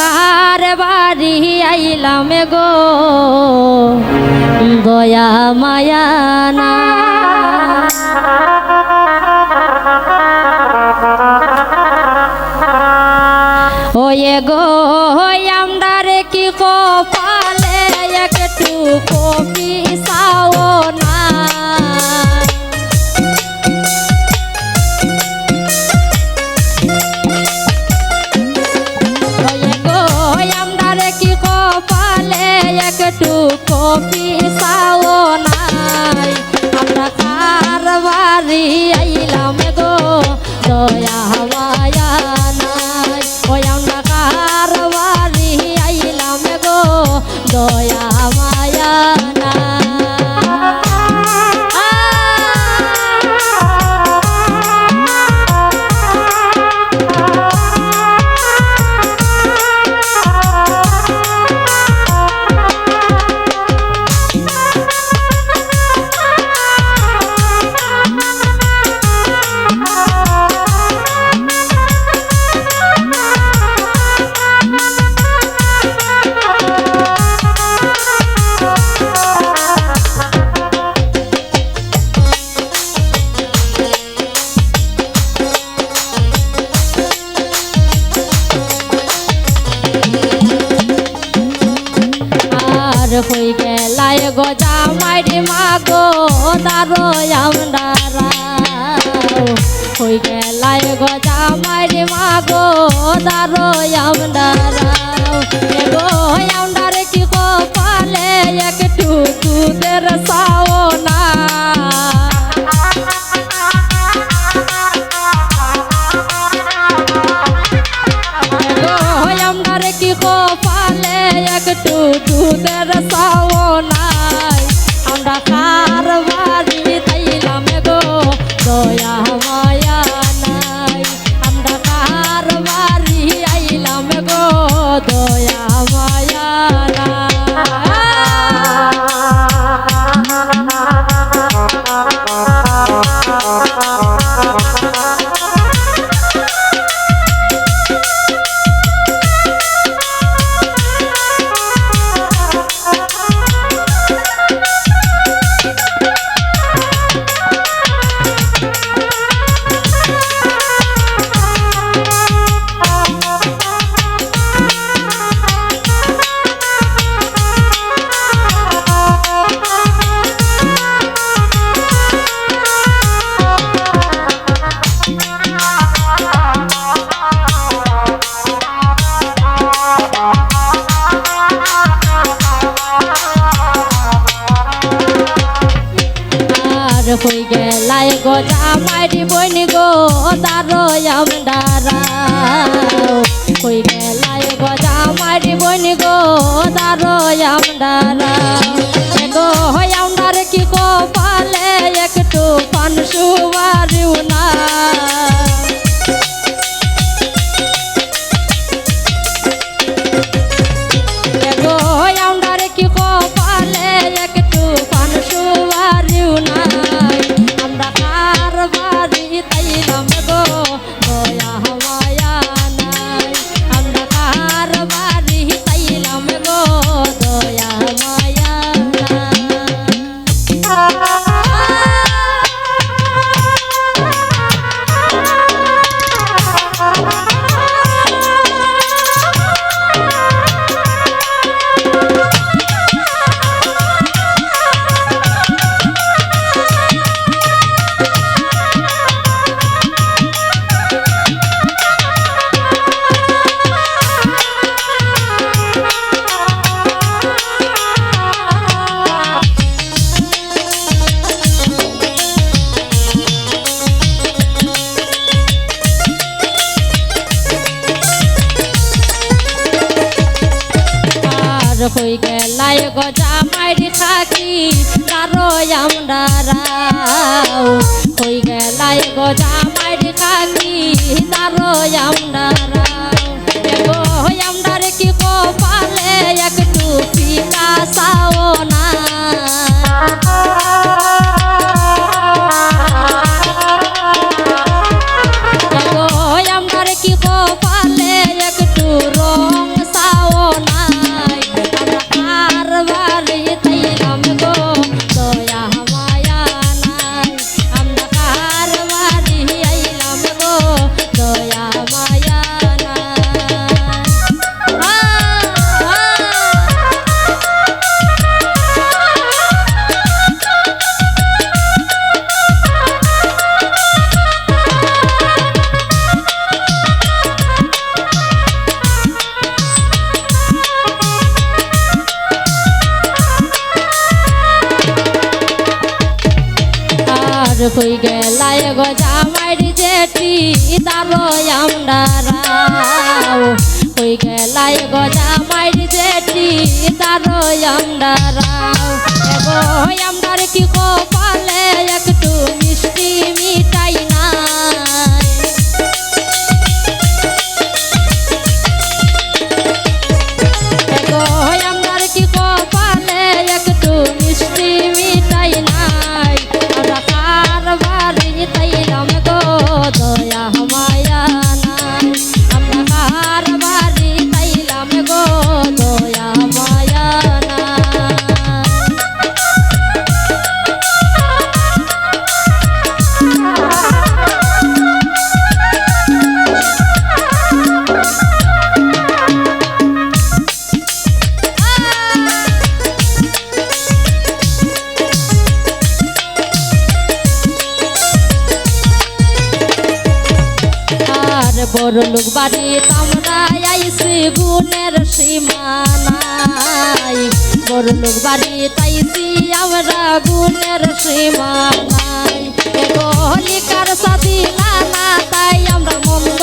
কার বাড়ি আইলাম গো? দয়া মায়া না। ওয়ে গো আমদারে কি কপালে একটু কপি সাও না? দয়া হই গেলায় গজা মাইরি মাগো দারো আমদারা হই গেলায় গজা মাইরি মাগো দারো আমদারা এগো আমদারে কি দুধের সাও আর হই গেলাই গো জামাইরি বইনি গো দারো আমদারা। হই গেলাই গো জামাইরি বইনি গো দারো আমদারা। গো হই আমদারে কি কপালে একটু পান সুবারিও কারও আমরা রাও। হই গেলাই গজা কই গেলায় গো জামাইর জেঠি দাবো আমরা রাও কই গেলায় গো জামাইর জেঠি দারো আমরা রাও এগো আমরার কি কপালে একটু মিষ্টি আর বড় লোক বাড়ি আমরা আইসি গুণের সীমানাই। বড় লোক বাড়ি তাইছি আমরা গুণের সীমানাই। গলিকার সাথী না তাই আমরা মন্দ